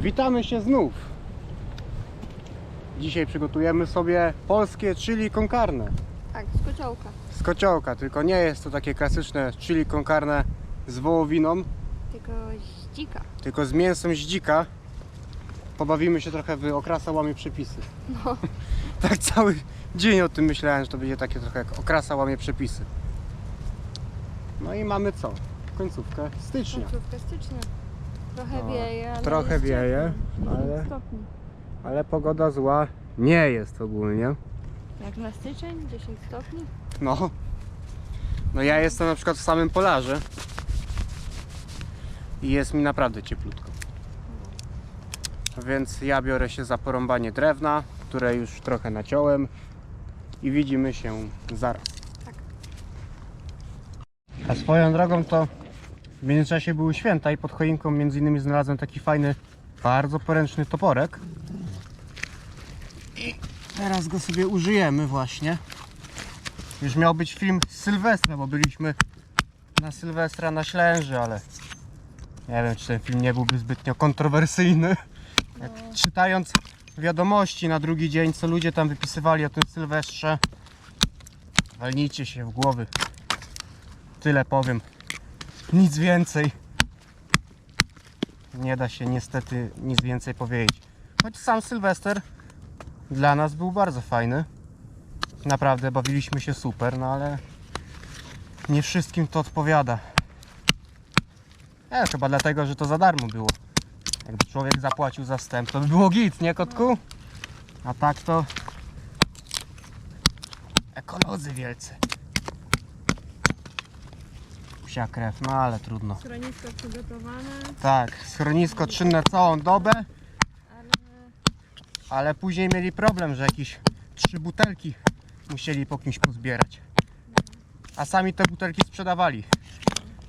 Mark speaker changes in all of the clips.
Speaker 1: Witamy się znów. Dzisiaj przygotujemy sobie polskie chili con carne
Speaker 2: Tak, z kociołka.
Speaker 1: z kociołka, tylko nie jest to takie klasyczne chili con carne z wołowiną,
Speaker 2: Tylko z dzika.
Speaker 1: tylko z mięsem z dzika. Pobawimy się trochę w okrasa łamie przepisy.
Speaker 2: No,
Speaker 1: Tak cały dzień o tym myślałem, że to będzie takie trochę jak okrasa łamie przepisy. No i mamy co? Końcówkę stycznia.
Speaker 2: końcówka stycznia. Trochę
Speaker 1: No,
Speaker 2: wieje, ale
Speaker 1: trochę
Speaker 2: jest
Speaker 1: wieje,
Speaker 2: ciepło.
Speaker 1: ale-
Speaker 2: 10 stopni.
Speaker 1: Ale pogoda zła nie jest ogólnie.
Speaker 2: Jak na styczeń, 10 stopni.
Speaker 1: No. No ja jestem na przykład w samym polarze. I jest mi naprawdę cieplutko. Więc ja biorę się za porąbanie drewna, które już trochę naciąłem. I widzimy się zaraz.
Speaker 2: Tak.
Speaker 1: A swoją drogą to w międzyczasie były święta i pod choinką między innymi znalazłem taki fajny, bardzo poręczny toporek. I teraz go sobie użyjemy właśnie. Już miał być film z Sylwestra, bo byliśmy na Sylwestra na Ślęży, ale nie wiem, czy ten film nie byłby zbytnio kontrowersyjny. Jak czytając wiadomości na drugi dzień, co ludzie tam wypisywali o tym Sylwestrze, walnijcie się w głowy. Tyle powiem. Nic więcej. Nie da się niestety nic więcej powiedzieć. Choć sam Sylwester dla nas był bardzo fajny. Naprawdę bawiliśmy się super, no ale nie wszystkim to odpowiada. E, chyba dlatego, że to za darmo było. Jakby człowiek zapłacił za wstęp, to by było git, nie kotku? A tak to ekolodzy wielcy. Psia krew, no ale trudno.
Speaker 2: Schronisko przygotowane,
Speaker 1: Tak, schronisko czynne całą dobę,
Speaker 2: ale
Speaker 1: później mieli problem, że jakieś trzy butelki musieli po kimś pozbierać. A sami te butelki sprzedawali.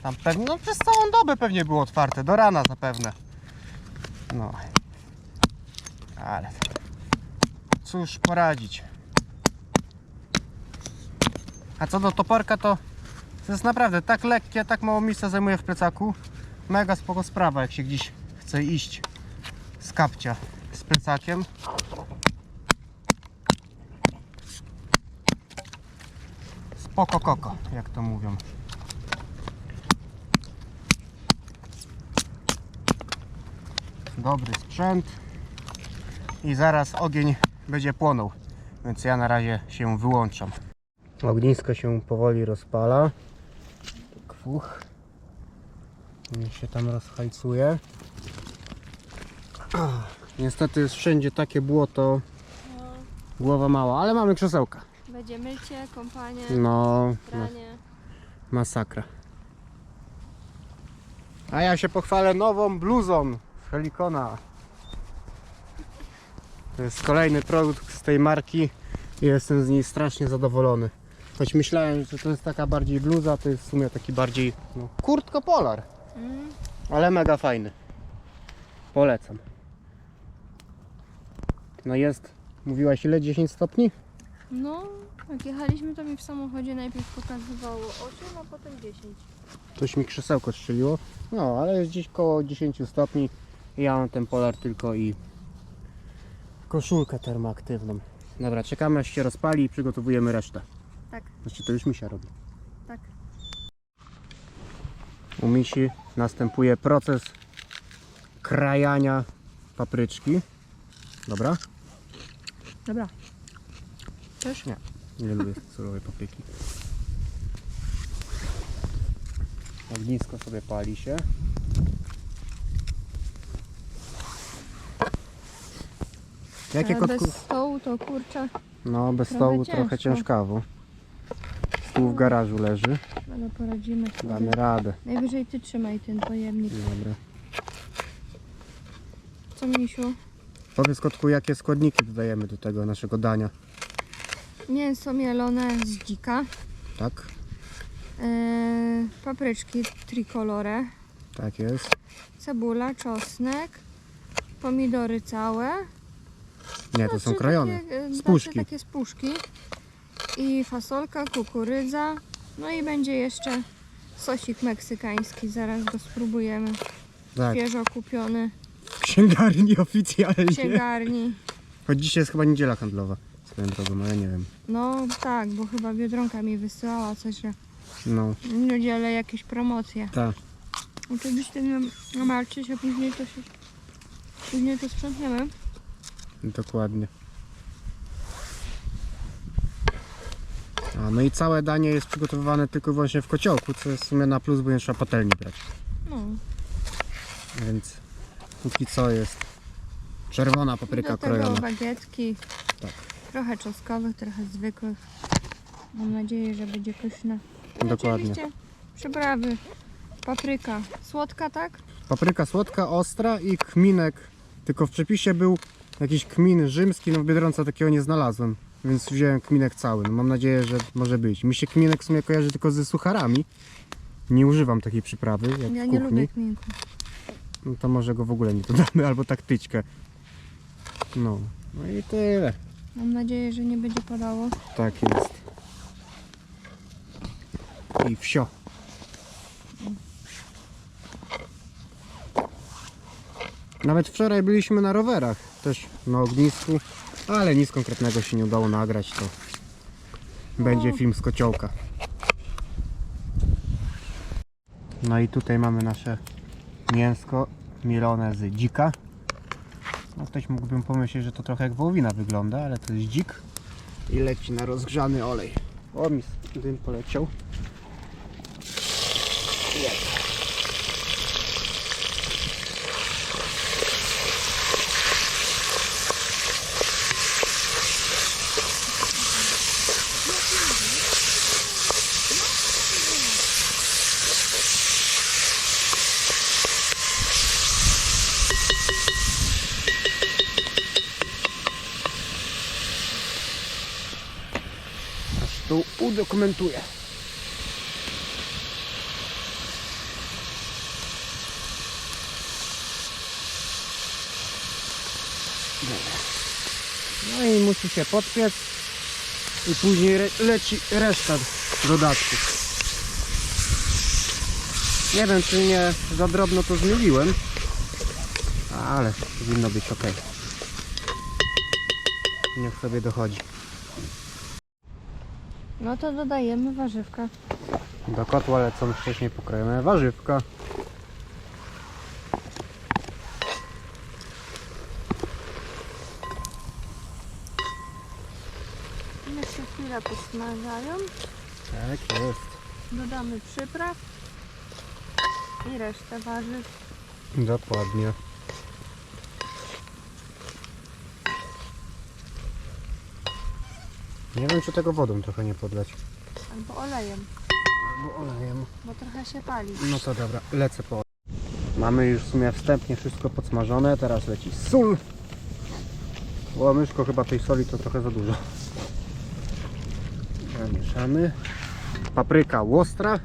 Speaker 1: Tam pewnie, no przez całą dobę pewnie było otwarte, do rana zapewne. No. Ale cóż poradzić. A co do toporka to to jest naprawdę tak lekkie, tak mało miejsca zajmuje w plecaku. Mega spoko sprawa, jak się gdzieś chce iść z kapcia z plecakiem. Spoko koko, jak to mówią. Dobry sprzęt. I zaraz ogień będzie płonął. Więc ja na razie się wyłączam. Ognisko się powoli rozpala. Kwuch. Niech się tam rozhajcuje. Niestety jest wszędzie takie błoto,
Speaker 2: no,
Speaker 1: głowa mała, ale mamy krzesełka.
Speaker 2: będzie mycie, kąpanie,
Speaker 1: No, no
Speaker 2: pranie.
Speaker 1: masakra. A ja się pochwalę nową bluzą z Helikona. To jest kolejny produkt z tej marki i jestem z niej strasznie zadowolony. Choć myślałem, że to jest taka bardziej bluza, to jest w sumie taki bardziej no, kurtko polar,
Speaker 2: Mm,
Speaker 1: ale mega fajny. Polecam. No jest, mówiłaś ile? 10 stopni?
Speaker 2: no, jak jechaliśmy to mi w samochodzie najpierw pokazywało 8, a potem 10.
Speaker 1: Coś mi krzesełko strzeliło. No, ale jest gdzieś koło 10 stopni. Ja mam ten polar tylko i koszulkę termoaktywną. Dobra, czekamy aż się rozpali i przygotowujemy resztę.
Speaker 2: Tak,
Speaker 1: Znaczy to już misia robi.
Speaker 2: tak.
Speaker 1: U misi następuje proces krajania papryczki. Dobra?
Speaker 2: Dobra. Też?
Speaker 1: Nie, nie lubię surowej papryki. Ognisko sobie pali się. Jakie
Speaker 2: Ale
Speaker 1: kotku?
Speaker 2: bez stołu to kurczę,
Speaker 1: No, bez
Speaker 2: Trochę
Speaker 1: stołu trochę
Speaker 2: ciężko.
Speaker 1: ciężkawo. Stół w garażu leży.
Speaker 2: ale poradzimy sobie.
Speaker 1: Damy radę.
Speaker 2: Najwyżej ty trzymaj ten pojemnik.
Speaker 1: Dobra.
Speaker 2: Co misiu?
Speaker 1: Powiedz kotku, jakie składniki dodajemy do tego naszego dania.
Speaker 2: Mięso mielone z dzika.
Speaker 1: Tak?
Speaker 2: Yy, papryczki tricolore.
Speaker 1: Tak jest.
Speaker 2: Cebula, czosnek. Pomidory całe.
Speaker 1: Nie, to są
Speaker 2: Znaczy
Speaker 1: krojone.
Speaker 2: Takie, e,
Speaker 1: Z
Speaker 2: znaczy
Speaker 1: puszki.
Speaker 2: takie z puszki. I fasolka, kukurydza. No i będzie jeszcze sosik meksykański. Zaraz go spróbujemy.
Speaker 1: Tak.
Speaker 2: Świeżo kupiony.
Speaker 1: księgarni oficjalnie.
Speaker 2: księgarni.
Speaker 1: Choć dzisiaj jest chyba niedziela handlowa. Swoją drogą, ale nie wiem.
Speaker 2: No tak, bo chyba Biedronka mi wysyłała coś, że
Speaker 1: No,
Speaker 2: w niedzielę jakieś promocje.
Speaker 1: tak.
Speaker 2: Oczywiście nie martwcie się, później to się... Później to sprzątniemy.
Speaker 1: Dokładnie. A, no i całe danie jest przygotowywane tylko i wyłącznie w kociołku, co jest w sumie na plus, bo nie trzeba patelni brać.
Speaker 2: No.
Speaker 1: Więc póki co jest czerwona papryka
Speaker 2: Do tego
Speaker 1: krojona.
Speaker 2: bagietki.
Speaker 1: Tak.
Speaker 2: Trochę czosnkowych, trochę zwykłych. Mam nadzieję, że będzie pyszne.
Speaker 1: Dokładnie.
Speaker 2: Oczywiście przyprawy. Papryka. Słodka, tak?
Speaker 1: Papryka słodka, ostra i kminek. Tylko w przepisie był jakiś kmin rzymski, no w Biedronce takiego nie znalazłem. Więc wziąłem kminek cały. No mam nadzieję, że może być. Mi się kminek w sumie kojarzy tylko ze sucharami. Nie używam takiej przyprawy jak
Speaker 2: Ja
Speaker 1: w
Speaker 2: nie
Speaker 1: kuchni.
Speaker 2: lubię kminku.
Speaker 1: No to może go w ogóle nie dodamy, albo tak tyczkę. No, no i tyle.
Speaker 2: Mam nadzieję, że nie będzie padało.
Speaker 1: Tak jest. I wsio. Nawet wczoraj byliśmy na rowerach, też na ognisku, ale nic konkretnego się nie udało nagrać, to będzie film z kociołka. No i tutaj mamy nasze mięsko mielone z dzika. No ktoś mógłbym pomyśleć, że to trochę jak wołowina wygląda, ale to jest dzik. I leci na rozgrzany olej. O, mi dym poleciał. Jest. Tu udokumentuję. No i musi się podpiec i później re leci reszta dodatków. Nie wiem czy nie za drobno to zmieliłem, ale powinno być ok. Niech sobie dochodzi.
Speaker 2: No to dodajemy warzywka.
Speaker 1: Do kotła lecą wcześniej pokrojone warzywka.
Speaker 2: Jeszcze chwilę posmażają.
Speaker 1: Tak jest.
Speaker 2: Dodamy przypraw. I resztę warzyw.
Speaker 1: Dokładnie. Nie wiem czy tego wodą trochę nie podlać.
Speaker 2: Albo olejem,
Speaker 1: Albo olejem.
Speaker 2: bo trochę się pali.
Speaker 1: No to dobra, lecę po. Mamy już w sumie wstępnie wszystko podsmażone, teraz leci sól. O myszko chyba tej soli to trochę za dużo. Zamieszamy. Papryka łostra.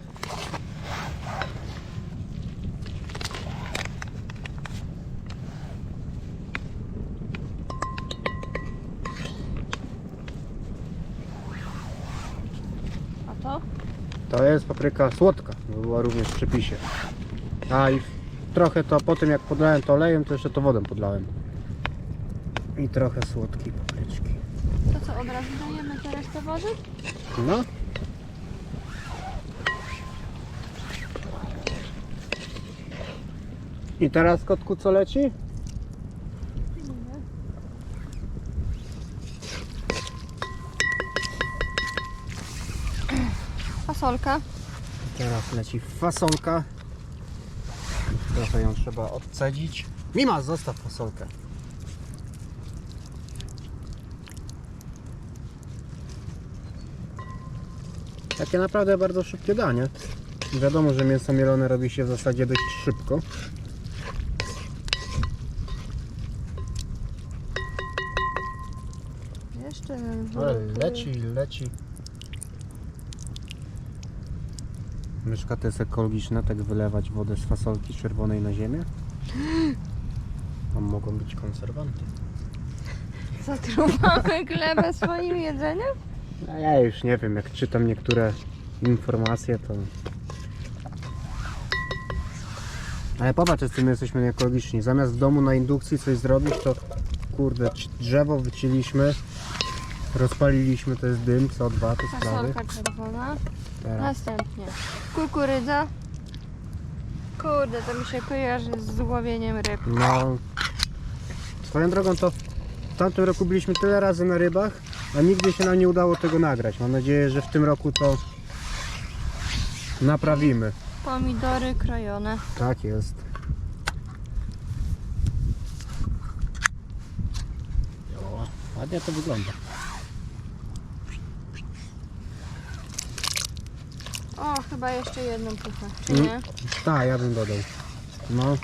Speaker 2: A to?
Speaker 1: To jest papryka słodka, była również w przepisie. A i trochę to po tym jak podlałem to olejem, to jeszcze to wodą podlałem. I trochę słodkiej papryczki.
Speaker 2: To co, od razu dajemy tę resztę warzyw?
Speaker 1: No. I teraz kotku co leci?
Speaker 2: Fasolka.
Speaker 1: Teraz leci fasolka. Trochę ją trzeba odcedzić. Mima, zostaw fasolkę. Takie naprawdę bardzo szybkie danie. Wiadomo, że mięso mielone robi się w zasadzie dość szybko.
Speaker 2: Jeszcze
Speaker 1: Ale leci, leci. Myszka to jest ekologiczne, tak wylewać wodę z fasolki czerwonej na ziemię? Tam mogą być konserwanty.
Speaker 2: Zatruwamy glebę swoim jedzeniem?
Speaker 1: A ja już nie wiem, jak czytam niektóre informacje, to Ale popatrz, z tym jesteśmy ekologiczni. Zamiast w domu na indukcji coś zrobić, to kurde, drzewo wycięliśmy, rozpaliliśmy, to jest dym, CO2, te sprawy.
Speaker 2: Fasolka czerwona.
Speaker 1: Teraz.
Speaker 2: Następnie kukurydza. Kurde, to mi się kojarzy z łowieniem ryb.
Speaker 1: No, swoją drogą to w tamtym roku byliśmy tyle razy na rybach, a nigdy się nam nie udało tego nagrać. Mam nadzieję, że w tym roku to naprawimy.
Speaker 2: Pomidory krojone.
Speaker 1: Tak jest. O, ładnie to wygląda.
Speaker 2: O, chyba jeszcze jedną puchę, czy
Speaker 1: Mm.
Speaker 2: nie?
Speaker 1: Tak, ja bym dodał. No.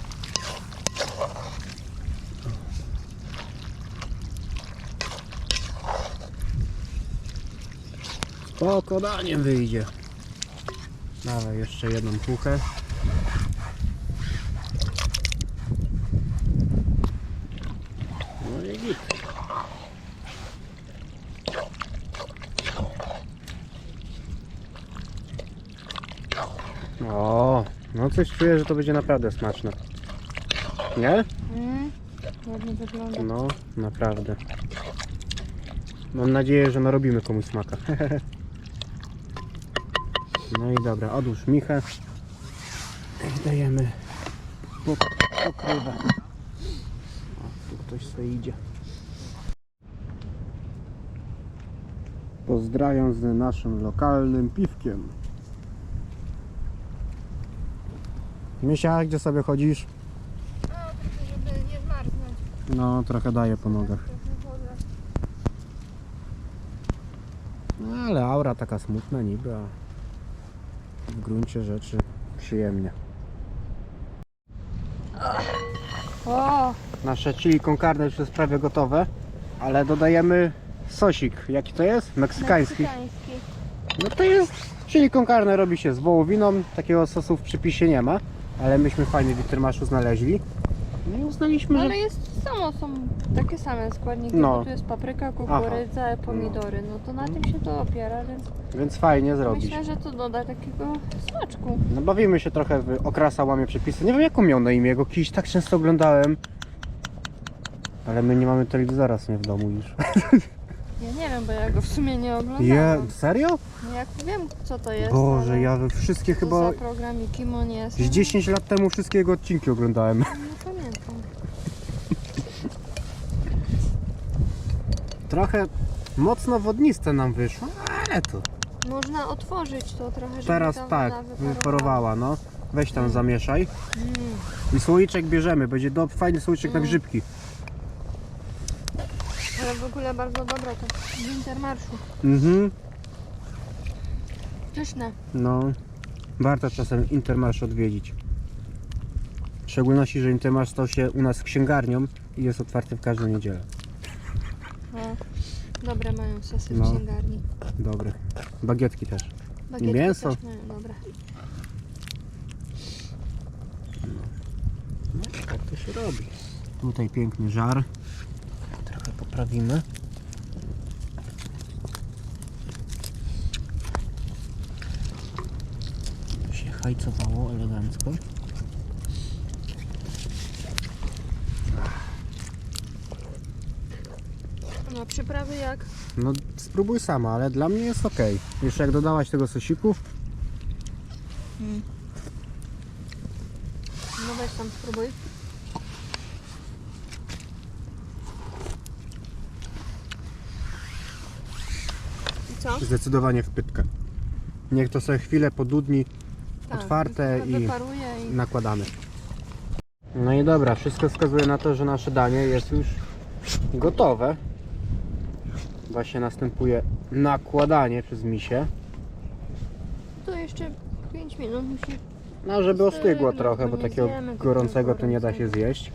Speaker 1: Spoko, daniem wyjdzie. Dawaj jeszcze jedną puchę. No i git. O, no coś czuję, że to będzie naprawdę smaczne. Nie?
Speaker 2: Mm, ładnie wygląda.
Speaker 1: No, naprawdę. Mam nadzieję, że narobimy komuś smaka. No i dobra, odłóż michę. Dajemy po, pokrywę. O, tu ktoś sobie idzie. Pozdrawiam z naszym lokalnym piwkiem. Misia, gdzie sobie chodzisz?
Speaker 2: O, trochę, żeby nie zmarznąć.
Speaker 1: No, trochę daje po nogach.
Speaker 2: Trochę.
Speaker 1: No, ale aura taka smutna niby, a w gruncie rzeczy przyjemnie.
Speaker 2: O,
Speaker 1: Nasze chili con carne już jest prawie gotowe, ale dodajemy sosik. Jaki to jest? Meksykański.
Speaker 2: meksykański.
Speaker 1: No to jest chili con carne robi się z wołowiną. Takiego sosu w przepisie nie ma, ale myśmy fajny Witrymaszu znaleźli. No i uznaliśmy, że
Speaker 2: Ale jest samo, są takie same składniki,
Speaker 1: No.
Speaker 2: bo tu jest papryka, kukurydza, pomidory. No to na tym się to opiera, więc
Speaker 1: więc fajnie zrobić.
Speaker 2: myślę, że to doda takiego smaczku.
Speaker 1: No bawimy się trochę w okrasa łamie przepisy. Nie wiem jaką miał na imię, go kiedyś tak często oglądałem. Ale my nie mamy telewizora w sumie w domu już.
Speaker 2: Ja nie wiem, bo ja go w sumie nie oglądałam.
Speaker 1: Je, serio?
Speaker 2: No jak wiem, co to jest,
Speaker 1: Boże,
Speaker 2: ale
Speaker 1: ja we wszystkie
Speaker 2: co
Speaker 1: chyba
Speaker 2: za programiki on jest.
Speaker 1: z 10 lat temu wszystkie jego odcinki oglądałem.
Speaker 2: Nie pamiętam.
Speaker 1: Trochę mocno wodniste nam wyszło, ale to
Speaker 2: Można otworzyć to trochę, żeby
Speaker 1: teraz
Speaker 2: ta
Speaker 1: tak
Speaker 2: woda
Speaker 1: wyparowała, no. Weź tam zamieszaj.
Speaker 2: Mm.
Speaker 1: I słoiczek bierzemy, będzie do, fajny słoiczek na
Speaker 2: Mm.
Speaker 1: grzybki.
Speaker 2: Ale w ogóle bardzo dobre to w Intermarszu.
Speaker 1: Mhm,
Speaker 2: Pyszne.
Speaker 1: no. Warto czasem Intermarsz odwiedzić. W szczególności, że Intermarsz stał się u nas księgarnią i jest otwarty w każdą niedzielę.
Speaker 2: No. Dobre mają sosy
Speaker 1: No.
Speaker 2: w księgarni.
Speaker 1: Dobry. Bagietki też.
Speaker 2: Bagietki
Speaker 1: mięso.
Speaker 2: Też mają dobre.
Speaker 1: No, tak to się robi. Tutaj piękny żar. Trochę poprawimy. Się hajcowało elegancko.
Speaker 2: No przyprawy jak?
Speaker 1: No spróbuj sama, ale dla mnie jest ok. Jeszcze jak dodałaś tego sosiku,
Speaker 2: No weź tam spróbuj. Co?
Speaker 1: zdecydowanie w pytkę. Niech to sobie chwilę podudni,
Speaker 2: Tak,
Speaker 1: Otwarte i-
Speaker 2: Wyparuje i...
Speaker 1: nakładamy. No i dobra, wszystko wskazuje na to, że nasze danie jest już gotowe. Właśnie następuje nakładanie przez misie.
Speaker 2: To jeszcze 5 minut musi...
Speaker 1: No, żeby ostygło trochę,
Speaker 2: bo
Speaker 1: takiego gorącego to nie da się zjeść.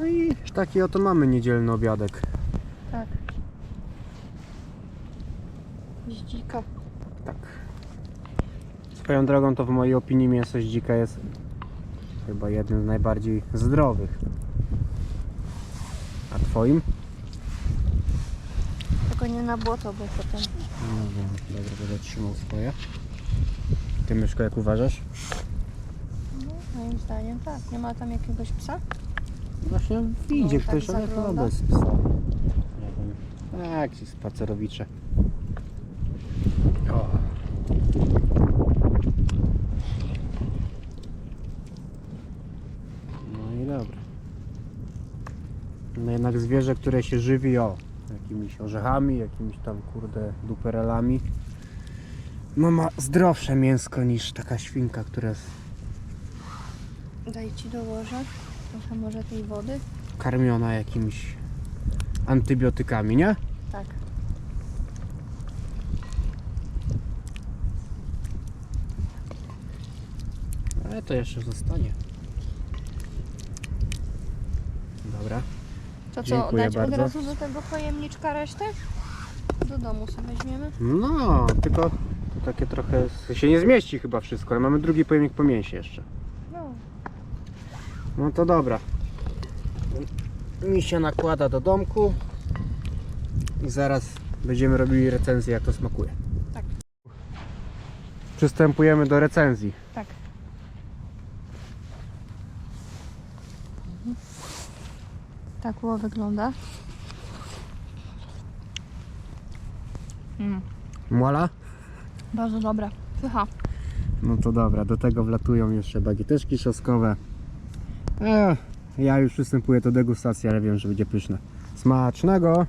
Speaker 1: No i taki oto mamy niedzielny obiadek.
Speaker 2: Tak. Dzika.
Speaker 1: Tak. Swoją drogą to w mojej opinii mięso z dzika jest chyba jednym z najbardziej zdrowych. A twoim?
Speaker 2: Tylko nie na błoto, bo potem...
Speaker 1: No dobra, dobra, będę trzymał swoje. Ty myszko jak uważasz?
Speaker 2: No, Moim zdaniem tak. Nie ma tam jakiegoś psa?
Speaker 1: Właśnie idzie
Speaker 2: No, tak
Speaker 1: ktoś, ale chyba bez psa. Nie wiem. A, jakieś spacerowicze. O. No i dobra. Jednak zwierzę, które się żywi, o, jakimiś orzechami, jakimiś tam, kurde, duperelami. No ma zdrowsze mięsko niż taka świnka, która jest
Speaker 2: Daj ci dołożę. Trochę może tej wody.
Speaker 1: karmiona jakimiś antybiotykami, nie?
Speaker 2: Tak.
Speaker 1: Ale to jeszcze zostanie. Dobra.
Speaker 2: To co,
Speaker 1: Dziękuję
Speaker 2: dać
Speaker 1: bardzo.
Speaker 2: od razu do tego pojemniczka resztę? Do domu sobie weźmiemy.
Speaker 1: No, tylko takie trochę się nie zmieści chyba wszystko, ale mamy drugi pojemnik po mięsie jeszcze.
Speaker 2: No.
Speaker 1: No to dobra. Mi się nakłada do domku i zaraz będziemy robili recenzję jak to smakuje.
Speaker 2: Tak.
Speaker 1: Przystępujemy do recenzji.
Speaker 2: Tak. Tak ło wygląda. Mm,
Speaker 1: Muala?
Speaker 2: bardzo dobra. Pycha.
Speaker 1: No to dobra, do tego wlatują jeszcze bagieteczki trzoskowe. E, ja już przystępuję do degustacji, ale wiem, że będzie pyszne. Smacznego!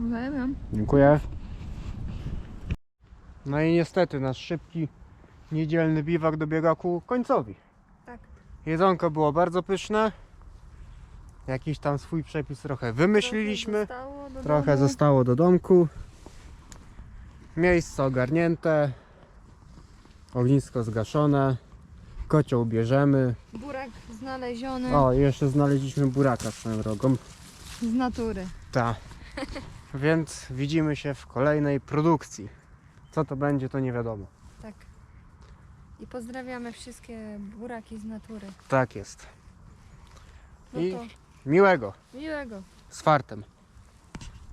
Speaker 2: Wiem.
Speaker 1: Dziękuję. No i niestety nasz szybki, niedzielny biwak dobiega ku końcowi.
Speaker 2: Tak.
Speaker 1: Jedzonko było bardzo pyszne. Jakiś tam swój przepis trochę wymyśliliśmy.
Speaker 2: Trochę zostało do
Speaker 1: Trochę
Speaker 2: domu.
Speaker 1: zostało do domku. Miejsce ogarnięte. Ognisko zgaszone. Kocioł bierzemy.
Speaker 2: Burak znaleziony
Speaker 1: O, jeszcze znaleźliśmy buraka swoją drogą.
Speaker 2: z natury.
Speaker 1: Ta. Więc widzimy się w kolejnej produkcji. Co to będzie, to nie wiadomo.
Speaker 2: Tak. I pozdrawiamy wszystkie buraki z natury.
Speaker 1: Tak jest.
Speaker 2: No
Speaker 1: I-
Speaker 2: to
Speaker 1: Miłego.
Speaker 2: miłego.
Speaker 1: Z fartem.